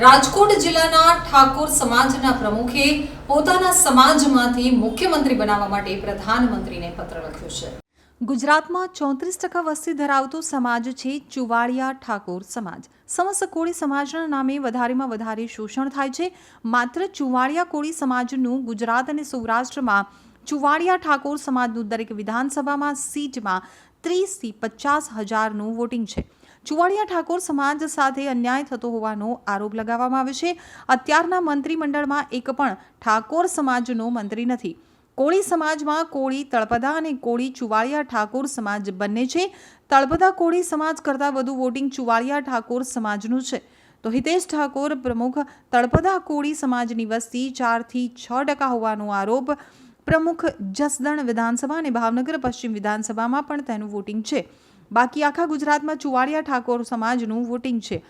રાજકોટ જિલ્લાના ઠાકોર સમાજના પ્રમુખે પોતાના સમાજમાંથી મુખ્યમંત્રી બનાવવા માટે પ્રધાનમંત્રીને પત્ર લખ્યો છે. ગુજરાતમાં ચોત્રીસ ટકા વસ્તી ધરાવતો સમાજ છે ચુવાડિયા ઠાકોર સમાજ. સમસ્ત કોળી સમાજના નામે વધારેમાં વધારે શોષણ થાય છે. માત્ર ચુવાડિયા કોળી સમાજનું ગુજરાત અને સૌરાષ્ટ્રમાં ચુવાડિયા ઠાકોર સમાજનું દરેક વિધાનસભામાં સીટમાં ત્રીસથી પચાસ હજારનું વોટિંગ છે. ચુવાડિયા ઠાકોર સમાજ સાથે અન્યાય થતો હોવાનો આરોપ લગાવવામાં આવે છે. અત્યારના મંત્રીમંડળમાં એક પણ ઠાકોર સમાજનો મંત્રી નથી. કોળી સમાજમાં કોળી તળપદા અને કોળી ચુવાળિયા ઠાકોર સમાજ બંને છે. તળપદા કોળી સમાજ કરતાં વધુ વોટિંગ ચુવાળિયા ઠાકોર સમાજનું છે. તો હિતેશ ઠાકોર પ્રમુખ તળપદા કોળી સમાજની વસ્તી ચારથી છ ટકા હોવાનો આરોપ. પ્રમુખ જસદણ વિધાનસભા અને ભાવનગર પશ્ચિમ વિધાનસભામાં પણ તેનું વોટિંગ છે. બાકી આખા ગુજરાતમાં ચુવાડિયા ઠાકોર સમાજનું વોટિંગ છે.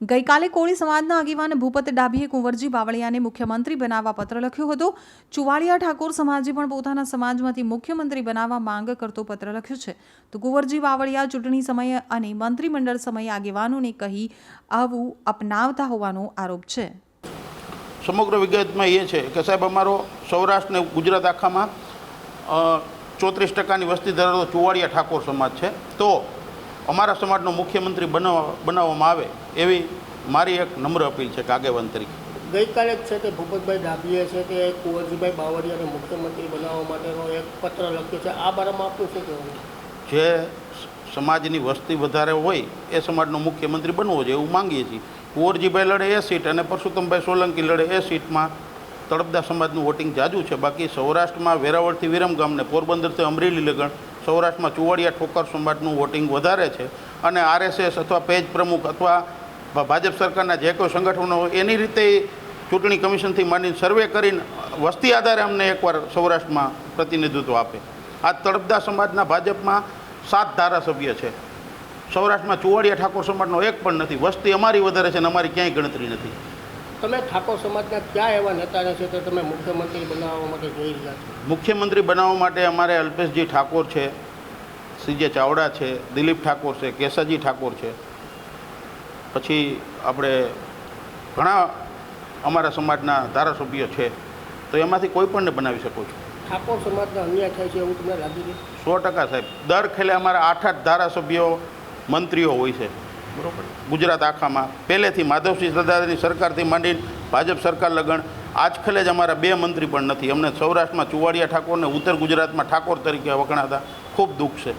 ગઈકાલે કોળી સમાજના આગેવાન ભૂપત ડાભીએ કુંવરજી બાવળિયાને મુખ્યમંત્રી બનાવવા પત્ર લખ્યો હતો. ચુવાડિયા ઠાકોર સમાજે પણ પોતાના સમાજમાંથી મુખ્યમંત્રી બનાવવા માંગ કરતો પત્ર લખ્યો છે. તો કુંવરજી બાવળિયા ચૂંટણી સમયે અને મંત્રીમંડળ સમયે આગેવાનોને કહી આવું અપનાવતા હોવાનો આરોપ છે. સમગ્ર વિગતમાં એ છે કે સાહેબ, અમારો સૌરાષ્ટ્ર ને ગુજરાત આખામાં ચોત્રીસ ટકાની વસ્તી ધરાવતો ચુવાડિયા ઠાકોર સમાજ છે. તો અમારા સમાજનો મુખ્યમંત્રી બનાવવા બનાવવામાં આવે એવી મારી એક નમ્ર અપીલ છે કે આગેવાન તરીકે. ગઈકાલે જ છે કે ભૂપતભાઈ ડાભીએ છે કે કુંવરજીભાઈ બાવળિયાને મુખ્યમંત્રી બનાવવા માટેનો એક પત્ર લખ્યો છે. આ બારામાં આપનું શું કે જે સમાજની વસ્તી વધારે હોય એ સમાજનો મુખ્યમંત્રી બનવો જોઈએ એવું માંગીએ છીએ. કુંવરજીભાઈ લડે એ સીટ અને પરસોત્તમભાઈ સોલંકી લડે એ સીટમાં તળપદા સમાજનું વોટિંગ જાજુ છે. બાકી સૌરાષ્ટ્રમાં વેરાવળથી વિરમગામને પોરબંદરથી અમરેલી લગણ સૌરાષ્ટ્રમાં ચુવાડિયા ઠોકર સમાજનું વોટિંગ વધારે છે. અને આરએસએસ અથવા પેજ પ્રમુખ અથવા ભાજપ સરકારના જે કોઈ સંગઠનો હોય, એની રીતે ચૂંટણી કમિશનથી માંડીને સર્વે કરીને, વસ્તી આધારે અમને એકવાર સૌરાષ્ટ્રમાં પ્રતિનિધિત્વ આપે. આ તળપદા સમાજના ભાજપમાં સાત ધારાસભ્ય છે. સૌરાષ્ટ્રમાં ચુવાડિયા ઠાકોર સમાજનો એક પણ નથી. વસ્તી અમારી વધારે છે અને અમારી ક્યાંય ગણતરી નથી. તમે ઠાકોર સમાજના ક્યાં એવા નેતાને છે તો તમે મુખ્યમંત્રી બનાવવા માટે જોઈ રહ્યા છો? મુખ્યમંત્રી બનાવવા માટે અમારે અલ્પેશજી ઠાકોર છે સીજે ચાવડા છે દિલીપ ઠાકોર છે કેસાજી ઠાકોર છે. પછી આપણે ઘણા અમારા સમાજના ધારાસભ્યો છે. તો એમાંથી કોઈ પણને બનાવી શકો છો? ઠાકોર સમાજના અન્યાય થાય છે એવું તમને લાગી છે? સો ટકા સાહેબ. દર ખેલે અમારા આઠ આઠ ધારાસભ્યો મંત્રીઓ હોય છે. બરોબર? ગુજરાત આખામાં. પહેલેથી માધવસિંહ સરદારની સરકારથી માંડીને ભાજપ સરકાર લગણ, આજ ખેલે જ અમારા બે મંત્રી પણ નથી. અમને સૌરાષ્ટ્રમાં ચુવાડિયા ઠાકોર ને ઉત્તર ગુજરાતમાં ઠાકોર તરીકે વખણાતા ખૂબ દુઃખ છે.